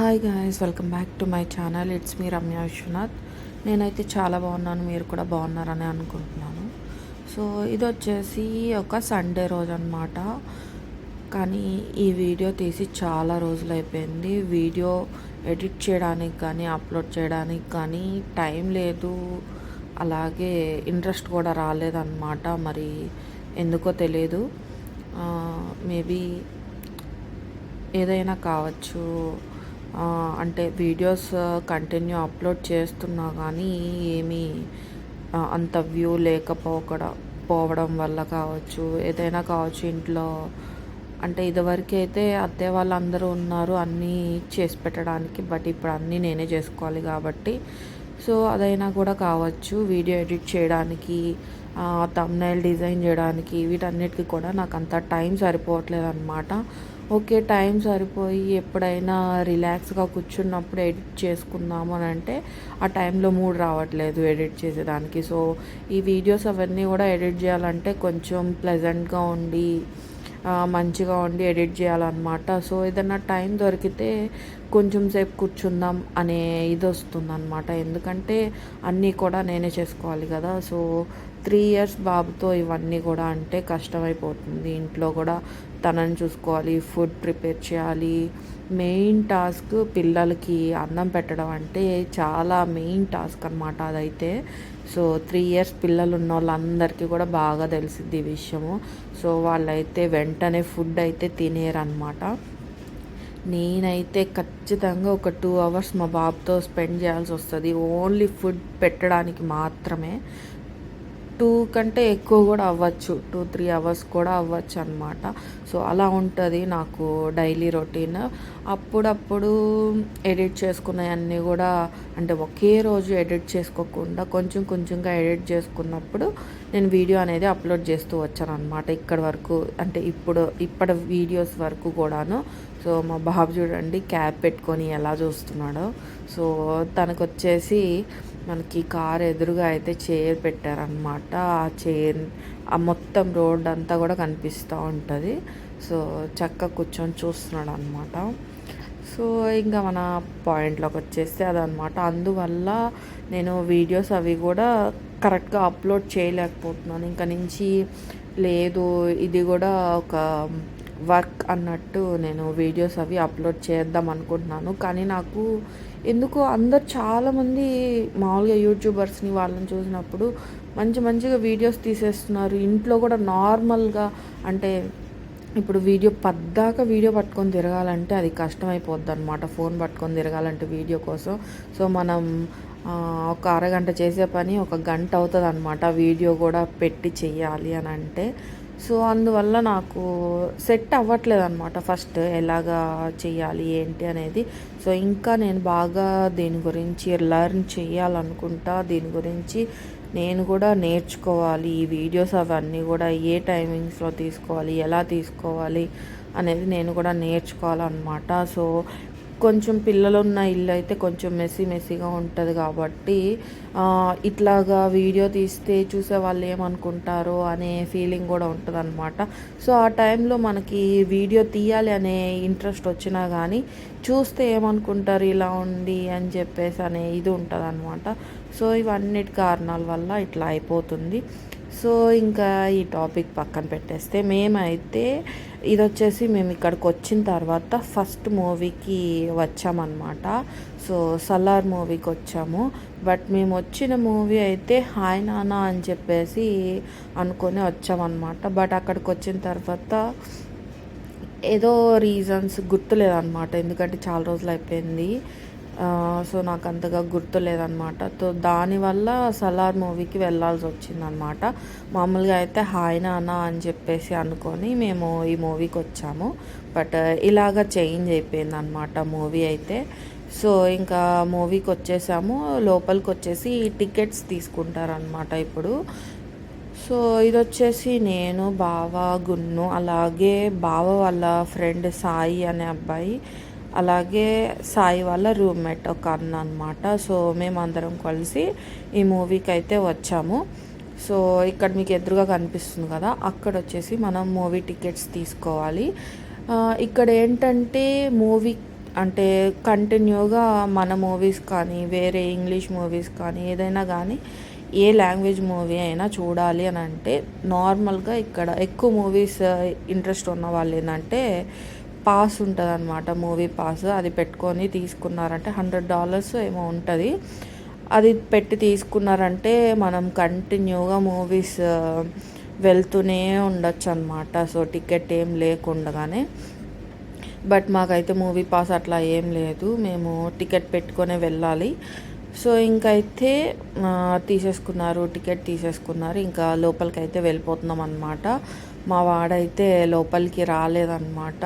Hi guys welcome back to my channel. It's me Ramya Vishwanath. నేనైతే చాలా బాగున్నాను మీరు కూడా బాగున్నారని అనుకుంటున్నాను. సో ఇది వచ్చేసి ఒక సండే రోజు అనమాట కానీ ఈ వీడియో తీసి చాలా రోజులు అయిపోయింది. వీడియో ఎడిట్ చేయడానికి కానీ అప్లోడ్ చేయడానికి కానీ టైం లేదు. అలాగే ఇంట్రెస్ట్ కూడా రాలేదన్నమాట. మరి ఎందుకో తెలియదు మేబీ ఏదైనా కావచ్చు. అంటే వీడియోస్ కంటిన్యూ అప్లోడ్ చేస్తున్నా కానీ ఏమీ అంత వ్యూ లేకపోకడం పోవడం వల్ల కావచ్చు. ఏదైనా కావచ్చు ఇంట్లో. అంటే ఇదివరకు అయితే అత్తయ్య వాళ్ళందరూ ఉన్నారు అన్నీ చేసి పెట్టడానికి బట్ ఇప్పుడు అన్నీ నేనే చేసుకోవాలి కాబట్టి. సో అదైనా కూడా కావచ్చు. వీడియో ఎడిట్ చేయడానికి తమ్నైల్ డిజైన్ చేయడానికి వీటన్నిటికీ కూడా నాకు అంత టైం సరిపోవట్లేదు అనమాట ఓకే టైం సరిపోయి ఎప్పుడైనా రిలాక్స్గా కూర్చున్నప్పుడు ఎడిట్ చేసుకుందాము అని అంటే ఆ టైంలో మూడ్ రావట్లేదు ఎడిట్ చేసేదానికి. సో ఈ వీడియోస్ అవన్నీ కూడా ఎడిట్ చేయాలంటే కొంచెం ప్లెజెంట్గా ఉండి మంచిగా ఉండి ఎడిట్ చేయాలన్నమాట. సో ఏదైనా టైం దొరికితే కొంచెం సేపు కూర్చుందాం అనే ఇది వస్తుందన్నమాట. ఎందుకంటే అన్నీ కూడా నేనే చేసుకోవాలి కదా. సో త్రీ ఇయర్స్ బాబుతో ఇవన్నీ కూడా అంటే కష్టమైపోతుంది. ఇంట్లో కూడా తనని చూసుకోవాలి ఫుడ్ ప్రిపేర్ చేయాలి. మెయిన్ టాస్క్ పిల్లలకి అన్నం పెట్టడం అంటే చాలా మెయిన్ టాస్క్ అనమాట అదైతే. సో త్రీ ఇయర్స్ పిల్లలు ఉన్న వాళ్ళందరికీ కూడా బాగా తెలిసింది ఈ విషయము. సో వాళ్ళైతే వెంటనే ఫుడ్ అయితే తినేరనమాట నేనైతే ఖచ్చితంగా ఒక టూ అవర్స్ మా బాబుతో స్పెండ్ చేయాల్సి వస్తుంది. ఓన్లీ ఫుడ్ పెట్టడానికి మాత్రమే. టూ కంటే ఎక్కువ కూడా అవ్వచ్చు. టూ త్రీ అవర్స్ కూడా అవ్వచ్చు అనమాట సో అలా ఉంటుంది నాకు డైలీ రొటీన్. అప్పుడప్పుడు ఎడిట్ చేసుకున్నవన్నీ కూడా అంటే ఒకే రోజు ఎడిట్ చేసుకోకుండా కొంచెం కొంచెంగా ఎడిట్ చేసుకున్నప్పుడు నేను వీడియో అనేది అప్లోడ్ చేస్తూ వచ్చాను అనమాట ఇక్కడి వరకు అంటే ఇప్పుడు ఇప్పటి వీడియోస్ వరకు కూడాను. సో మా బాబు చూడండి క్యాప్ పెట్టుకొని ఎలా చూస్తున్నాడో. సో తనకు వచ్చేసి మనకి కార్ ఎదురుగా అయితే చైర్ పెట్టారనమాట ఆ చైర్ ఆ మొత్తం రోడ్ అంతా కూడా కనిపిస్తూ ఉంటుంది. సో చక్కగా కూర్చొని చూస్తున్నాడు అనమాట సో ఇంకా మన పాయింట్లోకి వచ్చేస్తే అదనమాట అందువల్ల నేను వీడియోస్ అవి కూడా కరెక్ట్గా అప్లోడ్ చేయలేకపోతున్నాను. ఇంకా నుంచి లేదు ఇది కూడా ఒక వర్క్ అన్నట్టు నేను వీడియోస్ అవి అప్లోడ్ చేద్దాం అనుకుంటున్నాను. కానీ నాకు ఎందుకో అందరు చాలామంది మామూలుగా యూట్యూబర్స్ని వాళ్ళని చూసినప్పుడు మంచి మంచిగా వీడియోస్ తీసేస్తున్నారు. ఇంట్లో కూడా నార్మల్గా అంటే ఇప్పుడు వీడియో పద్దాక వీడియో పట్టుకొని తిరగాలంటే అది కష్టమైపోద్ది అనమాట ఫోన్ పట్టుకొని తిరగాలంటే వీడియో కోసం. సో మనం ఒక అరగంట చేసే పని ఒక గంట అవుతుంది అనమాట వీడియో కూడా పెట్టి చెయ్యాలి అని అంటే. సో అందువల్ల నాకు సెట్ అవ్వట్లేదు అనమాట ఫస్ట్ ఎలాగా చేయాలి ఏంటి అనేది. సో ఇంకా నేను బాగా దీని గురించి లెర్న్ చేయాలనుకుంటా. దీని గురించి నేను కూడా నేర్చుకోవాలి. ఈ వీడియోస్ అవన్నీ కూడా ఏ టైమింగ్స్లో తీసుకోవాలి ఎలా తీసుకోవాలి అనేది నేను కూడా నేర్చుకోవాలన్నమాట. సో కొంచెం పిల్లలు ఉన్న ఇల్లు అయితే కొంచెం మెస్సీ మెస్సీగా ఉంటుంది కాబట్టి ఇట్లాగా వీడియో తీస్తే చూసే వాళ్ళు ఏమనుకుంటారో అనే ఫీలింగ్ కూడా ఉంటుంది అనమాట సో ఆ టైంలో మనకి వీడియో తీయాలి అనే ఇంట్రెస్ట్ వచ్చినా కానీ చూస్తే ఏమనుకుంటారు ఇలా ఉంది అని చెప్పేసి అనే ఇది ఉంటుంది అనమాట సో ఇవన్నిటి కారణాల వల్ల ఇట్లా అయిపోతుంది. సో ఇంకా ఈ టాపిక్ పక్కన పెట్టేస్తే మేమైతే ఇది వచ్చేసి మేము ఇక్కడికి వచ్చిన తర్వాత ఫస్ట్ మూవీకి వచ్చామన్నమాట. సో సలార్ మూవీకి వచ్చాము. బట్ మేము వచ్చిన మూవీ అయితే హాయ్ నానా అని చెప్పేసి అనుకొని వచ్చామన్నమాట. బట్ అక్కడికి వచ్చిన తర్వాత ఏదో రీజన్స్ గుర్తులేదన్నమాట. ఎందుకంటే చాలా రోజులు అయిపోయింది. సో నాకు అంతగా గుర్తులేదన్నమాట సో దానివల్ల సలార్ మూవీకి వెళ్ళాల్సి వచ్చిందనమాట మామూలుగా అయితే హాయ్ నాన్న అని చెప్పేసి అనుకొని మేము ఈ మూవీకి వచ్చాము. బట్ ఇలాగ చేంజ్ అయిపోయింది అనమాట మూవీ అయితే. సో ఇంకా మూవీకి వచ్చేసాము. లోపలికి వచ్చేసి టికెట్స్ తీసుకుంటారనమాట ఇప్పుడు. సో ఇది వచ్చేసి నేను బావ గున్ను అలాగే బావ వాళ్ళ ఫ్రెండ్ సాయి అనే అబ్బాయి అలాగే సాయి వాళ్ళ రూమ్మేట్ ఒక అన్న అనమాట సో మేమందరం కలిసి ఈ మూవీకి అయితే వచ్చాము. సో ఇక్కడ మీకు ఎదురుగా కనిపిస్తుంది కదా అక్కడ వచ్చేసి మనం మూవీ టికెట్స్ తీసుకోవాలి. ఇక్కడ ఏంటంటే మూవీ అంటే కంటిన్యూగా మన మూవీస్ కానీ వేరే ఇంగ్లీష్ మూవీస్ కానీ ఏదైనా కానీ ఏ లాంగ్వేజ్ మూవీ అయినా చూడాలి అని అంటే నార్మల్గా ఇక్కడ ఎక్కువ మూవీస్ ఇంట్రెస్ట్ ఉన్న వాళ్ళు ఏంటంటే పాస్ ఉంటుంది అనమాట మూవీ పాస్. అది పెట్టుకొని తీసుకున్నారంటే హండ్రెడ్ డాలర్స్ ఏమో ఉంటుంది. అది పెట్టి తీసుకున్నారంటే మనం కంటిన్యూగా మూవీస్ వెళ్తూనే ఉండొచ్చు అనమాట సో టికెట్ ఏం లేకుండగానే. బట్ మాకైతే మూవీ పాస్ అట్లా ఏం లేదు. మేము టికెట్ పెట్టుకొని వెళ్ళాలి. సో ఇంకైతే తీసేసుకున్నారు టికెట్ తీసేసుకున్నారు. ఇంకా లోపలికి అయితే వెళ్ళిపోతున్నాం అనమాట మా వాడైతే లోపలికి రాలేదన్నమాట.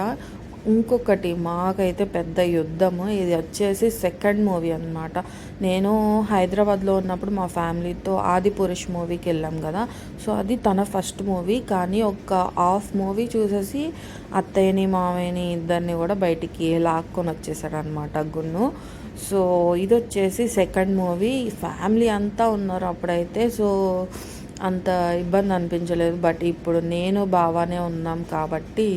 ఇంకొకటి మాకైతే పెద్ద యుద్ధము. ఇది వచ్చేసి సెకండ్ మూవీ అనమాట నేను హైదరాబాద్లో ఉన్నప్పుడు మా ఫ్యామిలీతో ఆది పురుష్ మూవీకి వెళ్ళాం కదా. సో అది తన ఫస్ట్ మూవీ కానీ ఒక హాఫ్ మూవీ చూసేసి అత్తయ్యని మామయ్యని ఇద్దరిని కూడా బయటికి లాక్కొని వచ్చేసాడు అనమాట గున్ను. సో ఇది వచ్చేసి సెకండ్ మూవీ ఫ్యామిలీ అంతా ఉన్నారు అప్పుడైతే. సో అంత ఇబ్బంది అనిపించలేదు. బట్ ఇప్పుడు నేను బాగానే ఉన్నాం కాబట్టి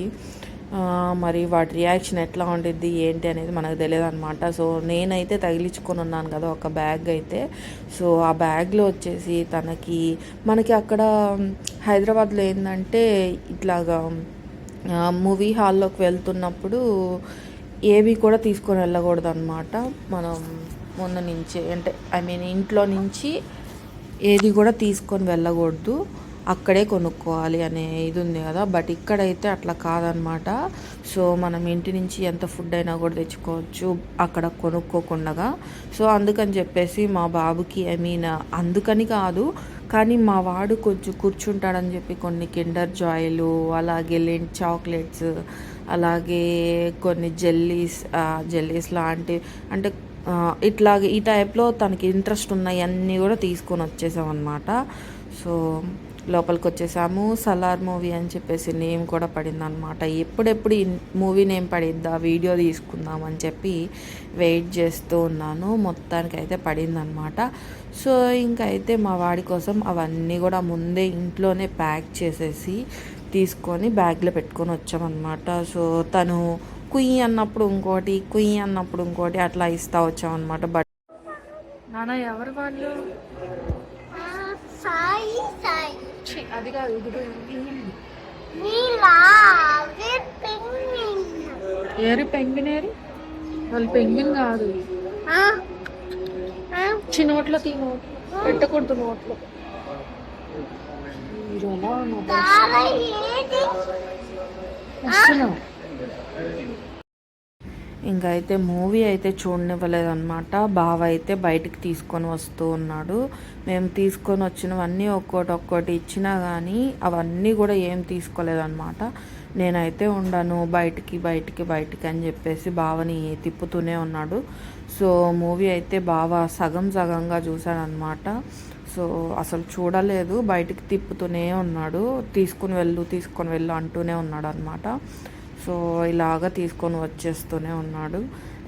మరి వాటి రియాక్షన్ ఎట్లా ఉండిద్ది ఏంటి అనేది మనకు తెలియదు అనమాట సో నేనైతే తగిలించుకొని ఉన్నాను కదా ఒక బ్యాగ్ అయితే. సో ఆ బ్యాగ్లో వచ్చేసి తనకి మనకి అక్కడ హైదరాబాద్లో ఏంటంటే ఇట్లాగా మూవీ హాల్లోకి వెళ్తున్నప్పుడు ఏవి కూడా తీసుకొని వెళ్ళకూడదు అనమాట మనం ముందు నుంచి అంటే ఐ మీన్ ఇంట్లో నుంచి ఏది కూడా తీసుకొని వెళ్ళకూడదు. అక్కడే కొనుక్కోవాలి అనే ఇది ఉంది కదా. బట్ ఇక్కడైతే అట్లా కాదనమాట సో మనం ఇంటి నుంచి ఎంత ఫుడ్ అయినా కూడా తెచ్చుకోవచ్చు అక్కడ కొనుక్కోకుండా సో అందుకని చెప్పేసి మా బాబుకి ఐ మీన్ అందుకని కాదు కానీ మా వాడు కొంచెం కూర్చుంటాడని చెప్పి కొన్ని కిండర్ జాయిలు అలాగే లెంట్ చాక్లెట్స్ అలాగే కొన్ని జెల్లీస్ జెల్లీస్ లాంటివి అంటే ఇట్లాగే ఈ టైప్లో తనకి ఇంట్రెస్ట్ ఉన్నాయన్నీ కూడా తీసుకొని వచ్చేసాం అనమాట సో లోపలికి వచ్చేసాము సలార్ మూవీ అని చెప్పేసి నేమ్ కూడా పడింది అనమాట ఎప్పుడెప్పుడు ఈ మూవీ నేమ్ పడిద్దా వీడియో తీసుకుందాం అని చెప్పి వెయిట్ చేస్తూ ఉన్నాను. మొత్తానికి అయితే పడిందనమాట సో ఇంకైతే మా వాడి కోసం అవన్నీ కూడా ముందే ఇంట్లోనే ప్యాక్ చేసేసి తీసుకొని బ్యాగ్లో పెట్టుకొని వచ్చామన్నమాట. సో తను కుయ్యి అన్నప్పుడు ఇంకోటి కుయ్యి అన్నప్పుడు ఇంకోటి అట్లా ఇస్తా వచ్చామన్నమాట. బట్ నాన్న ఎవరు వాళ్ళు? సాయి సాయి. అది కాదు ఏరి పెంగినేరి వాళ్ళు పెంగిన్ కాదు. చిన్న నోట్లో తీ నోట్ పెట్టకూడదు నోట్లో. వస్తున్నావు ఇంకా అయితే మూవీ అయితే చూడనివ్వలేదన్నమాట. బావ అయితే బయటికి తీసుకొని వస్తూ ఉన్నాడు. మేము తీసుకొని వచ్చినవన్నీ ఒక్కోటి ఒక్కోటి ఇచ్చినా కానీ అవన్నీ కూడా ఏం తీసుకోలేదన్నమాట. నేనైతే ఉండను బయటికి బయటికి బయటికి అని చెప్పేసి బావని తిప్పుతూనే ఉన్నాడు. సో మూవీ అయితే బావ సగం సగంగా చూశాడనమాట సో అసలు చూడలేదు. బయటికి తిప్పుతూనే ఉన్నాడు. తీసుకుని వెళ్ళు తీసుకొని వెళ్ళు అంటూనే ఉన్నాడు అనమాట సో ఇలాగ తీసుకొని వచ్చేస్తూనే ఉన్నాడు.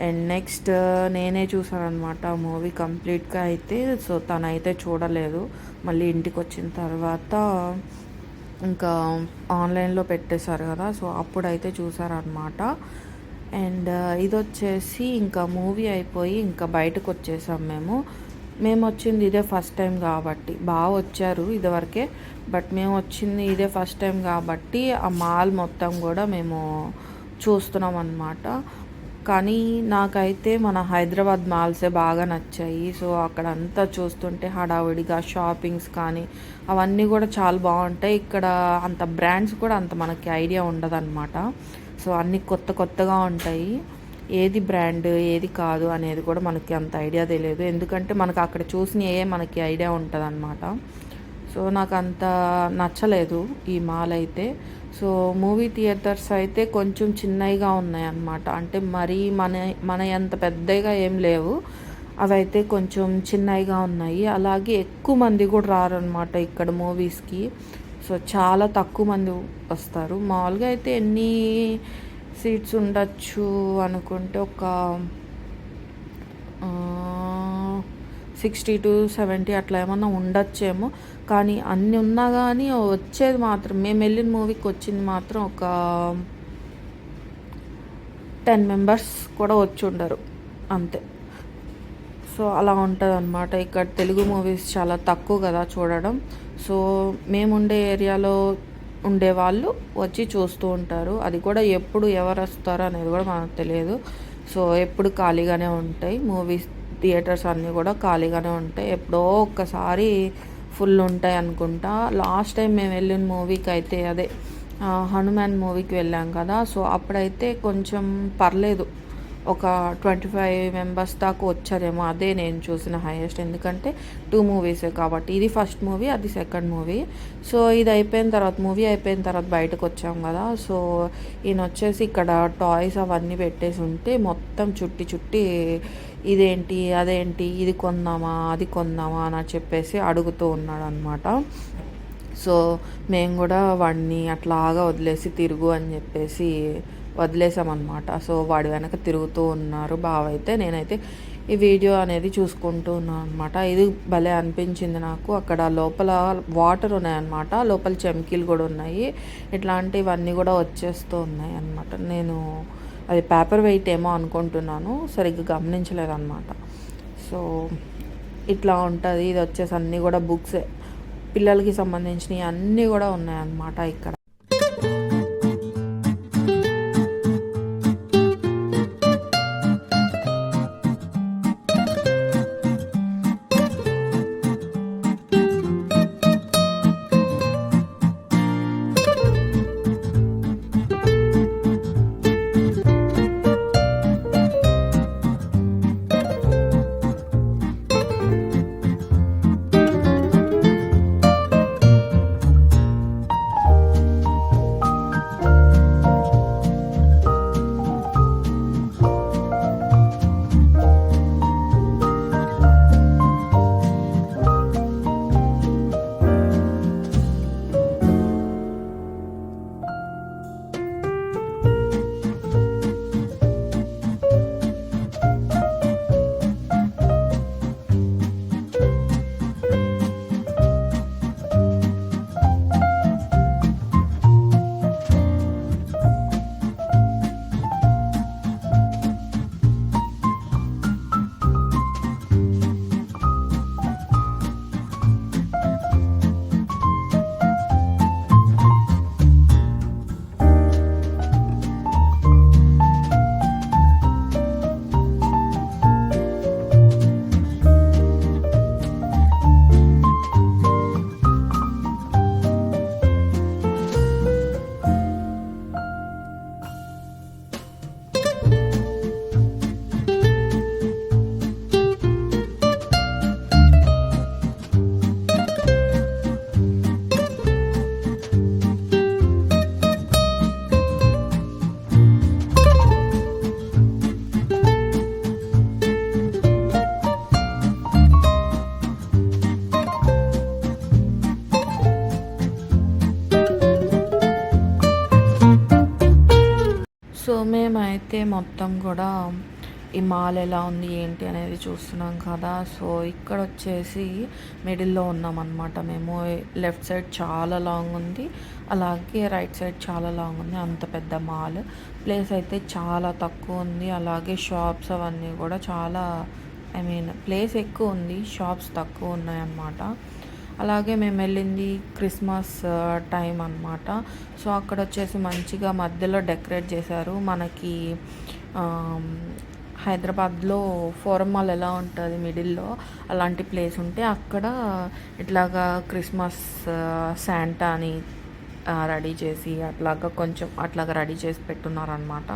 అండ్ నెక్స్ట్ uh, నేనే చూసాను అనమాట మూవీ కంప్లీట్గా అయితే. సో తనైతే చూడలేదు. మళ్ళీ ఇంటికి వచ్చిన తర్వాత ఇంకా ఆన్లైన్లో పెట్టేశారు కదా. సో అప్పుడైతే చూసారనమాట అండ్ uh, ఇది వచ్చేసి ఇంకా మూవీ అయిపోయి ఇంకా బయటకు వచ్చేసాం మేము. మేము వచ్చింది ఇదే ఫస్ట్ టైం కాబట్టి. బాగా వచ్చారు ఇదివరకే బట్ మేము వచ్చింది ఇదే ఫస్ట్ టైం కాబట్టి ఆ మాల్ మొత్తం కూడా మేము చూస్తున్నాం అన్నమాట కానీ నాకైతే మన హైదరాబాద్ మాల్సే బాగా నచ్చాయి. సో అక్కడ అంతా చూస్తుంటే హడావిడిగా షాపింగ్స్ కానీ అవన్నీ కూడా చాలా బాగుంటాయి. ఇక్కడ అంత బ్రాండ్స్ కూడా అంత మనకి ఐడియా ఉండదన్నమాట. సో అన్నీ కొత్త కొత్తగా ఉంటాయి. ఏది బ్రాండ్ ఏది కాదు అనేది కూడా మనకి అంత ఐడియా తెలియదు. ఎందుకంటే మనకు అక్కడ చూసిన ఏ మనకి ఐడియా ఉంటుంది అనమాట సో నాకు అంత నచ్చలేదు ఈ మాల్ అయితే. సో మూవీ థియేటర్స్ అయితే కొంచెం చిన్నవిగా ఉన్నాయి అన్నమాట అంటే మరీ మన మన ఎంత పెద్దగా ఏం లేవు. అవైతే కొంచెం చిన్నవిగా ఉన్నాయి. అలాగే ఎక్కువ మంది కూడా రారనమాట ఇక్కడ మూవీస్కి. సో చాలా తక్కువ మంది వస్తారు. మామూలుగా అయితే ఎన్ని సీట్స్ ఉండొచ్చు అనుకుంటే ఒక సిక్స్టీ టు సెవెంటీ అట్లా ఏమన్నా ఉండొచ్చేమో. కానీ అన్ని ఉన్నా కానీ వచ్చేది మాత్రం మేము వెళ్ళిన మూవీకి వచ్చింది మాత్రం ఒక టెన్ మెంబర్స్ కూడా వచ్చి ఉండరు అంతే. సో అలా ఉంటుంది అనమాట ఇక్కడ తెలుగు మూవీస్ చాలా తక్కువ కదా చూడడం. సో మేము ఉండే ఏరియాలో ఉండే వాళ్ళు వచ్చి చూస్తూ ఉంటారు. అది కూడా ఎప్పుడు ఎవరు వస్తారో అనేది కూడా మనకు తెలియదు. సో ఎప్పుడు ఖాళీగానే ఉంటాయి. మూవీస్ థియేటర్స్ అన్నీ కూడా ఖాళీగానే ఉంటాయి. ఎప్పుడో ఒక్కసారి ఫుల్ ఉంటాయి అనుకుంటా. లాస్ట్ టైం మేము వెళ్ళిన మూవీకి అయితే అదే హనుమాన్ మూవీకి వెళ్ళాం కదా. సో అప్పుడైతే కొంచెం పర్లేదు. ఒక ట్వంటీ ఫైవ్ మెంబర్స్ దాకా వచ్చారేమో అదే నేను చూసిన హైయెస్ట్ ఎందుకంటే టూ మూవీసే కాబట్టి. ఇది ఫస్ట్ మూవీ అది సెకండ్ మూవీ సో ఇది అయిపోయిన తర్వాత మూవీ అయిపోయిన తర్వాత బయటకు వచ్చాం కదా. సో ఈయన వచ్చేసి ఇక్కడ టాయ్స్ అవన్నీ పెట్టేసి ఉంటే మొత్తం చుట్టి చుట్టి ఇదేంటి అదేంటి ఇది కొందామా అది కొందామా అని చెప్పేసి అడుగుతూ ఉన్నాడు అనమాట సో మేము కూడా వాడిని అట్లాగా వదిలేసి తిరుగు అని చెప్పేసి వదిలేసామన్నమాట సో వాడి వెనక తిరుగుతూ ఉన్నారు బావ అయితే నేనైతే ఈ వీడియో అనేది చూసుకుంటూ ఉన్నాను అనమాట ఇది భలే అనిపించింది నాకు. అక్కడ లోపల వాటర్ ఉన్నాయన్నమాట. లోపల చెమ్కీలు కూడా ఉన్నాయి. ఇట్లాంటివన్నీ కూడా వచ్చేస్తూ ఉన్నాయి అనమాట నేను అది పేపర్ వెయిట్ ఏమో అనుకుంటున్నాను. సరిగ్గా గమనించలేదన్నమాట. సో ఇట్లా ఉంటుంది. ఇది వచ్చేసి అన్నీ కూడా బుక్స్ పిల్లలకి సంబంధించినవి అన్నీ కూడా ఉన్నాయన్నమాట ఇక్కడ. అయితే మొత్తం కూడా ఈ మాల్ ఎలా ఉంది ఏంటి అనేది చూస్తున్నాం కదా. సో ఇక్కడ వచ్చేసి మిడిల్లో ఉన్నామన్నమాట మేము. లెఫ్ట్ సైడ్ చాలా లాంగ్ ఉంది. అలాగే రైట్ సైడ్ చాలా లాంగ్ ఉంది. అంత పెద్ద మాల్. ప్లేస్ అయితే చాలా తక్కువ ఉంది. అలాగే షాప్స్ అవన్నీ కూడా చాలా ఐ మీన్ ప్లేస్ ఎక్కువ ఉంది. షాప్స్ తక్కువ ఉన్నాయన్నమాట. అలాగే మేము వెళ్ళింది క్రిస్మస్ టైం అనమాట సో అక్కడ వచ్చేసి మంచిగా మధ్యలో డెకరేట్ చేశారు. మనకి హైదరాబాద్లో ఫోరం మాల్ ఎలా ఉంటుంది మిడిల్లో అలాంటి ప్లేస్ ఉంటే అక్కడ ఇట్లాగా క్రిస్మస్ శాంటా అని రెడీ చేసి అట్లాగా కొంచెం అట్లాగా రెడీ చేసి పెట్టున్నారనమాట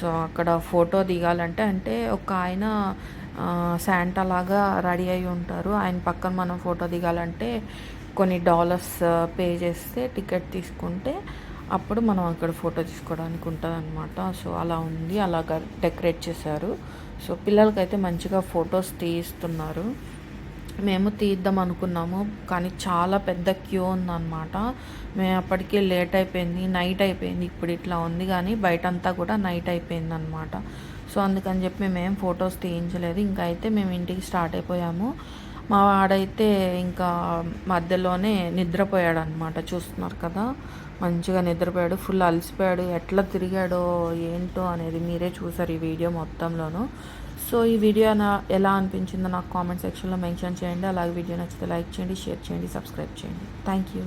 సో అక్కడ ఫోటో దిగాలంటే అంటే ఒక ఆయన శాంటా లాగా రెడీ అయి ఉంటారు. ఆయన పక్కన మనం ఫోటో దిగాలంటే కొన్ని డాలర్స్ పే చేస్తే టికెట్ తీసుకుంటే అప్పుడు మనం అక్కడ ఫోటో తీసుకోవడానికి ఉంటుంది అనమాట సో అలా ఉంది. అలాగా డెకరేట్ చేశారు. సో పిల్లలకైతే మంచిగా ఫొటోస్ తీయిస్తున్నారు మేము తీద్దాం అనుకున్నాము కానీ చాలా పెద్ద క్యూ ఉందన్నమాట. మేము అప్పటికే లేట్ అయిపోయింది నైట్ అయిపోయింది ఇప్పుడు ఇట్లా ఉంది కానీ బయటంతా కూడా నైట్ అయిపోయింది అనమాట సో అందుకని చెప్పి మేము ఏం ఫొటోస్ తీయించలేదు. ఇంకా అయితే మేము ఇంటికి స్టార్ట్ అయిపోయాము. మా వాడైతే ఇంకా మధ్యలోనే నిద్రపోయాడు అనమాట చూస్తున్నారు కదా మంచిగా నిద్రపోయాడు ఫుల్ అలసిపోయాడు. ఎట్లా తిరిగాడో ఏంటో అనేది మీరే చూసారు ఈ వీడియో మొత్తంలోనూ. సో ఈ వీడియో నా ఎలా అనిపించిందో నాకు కామెంట్ సెక్షన్లో మెన్షన్ చేయండి. అలాగే వీడియో నచ్చితే లైక్ చేయండి షేర్ చేయండి సబ్స్క్రైబ్ చేయండి. Thank you.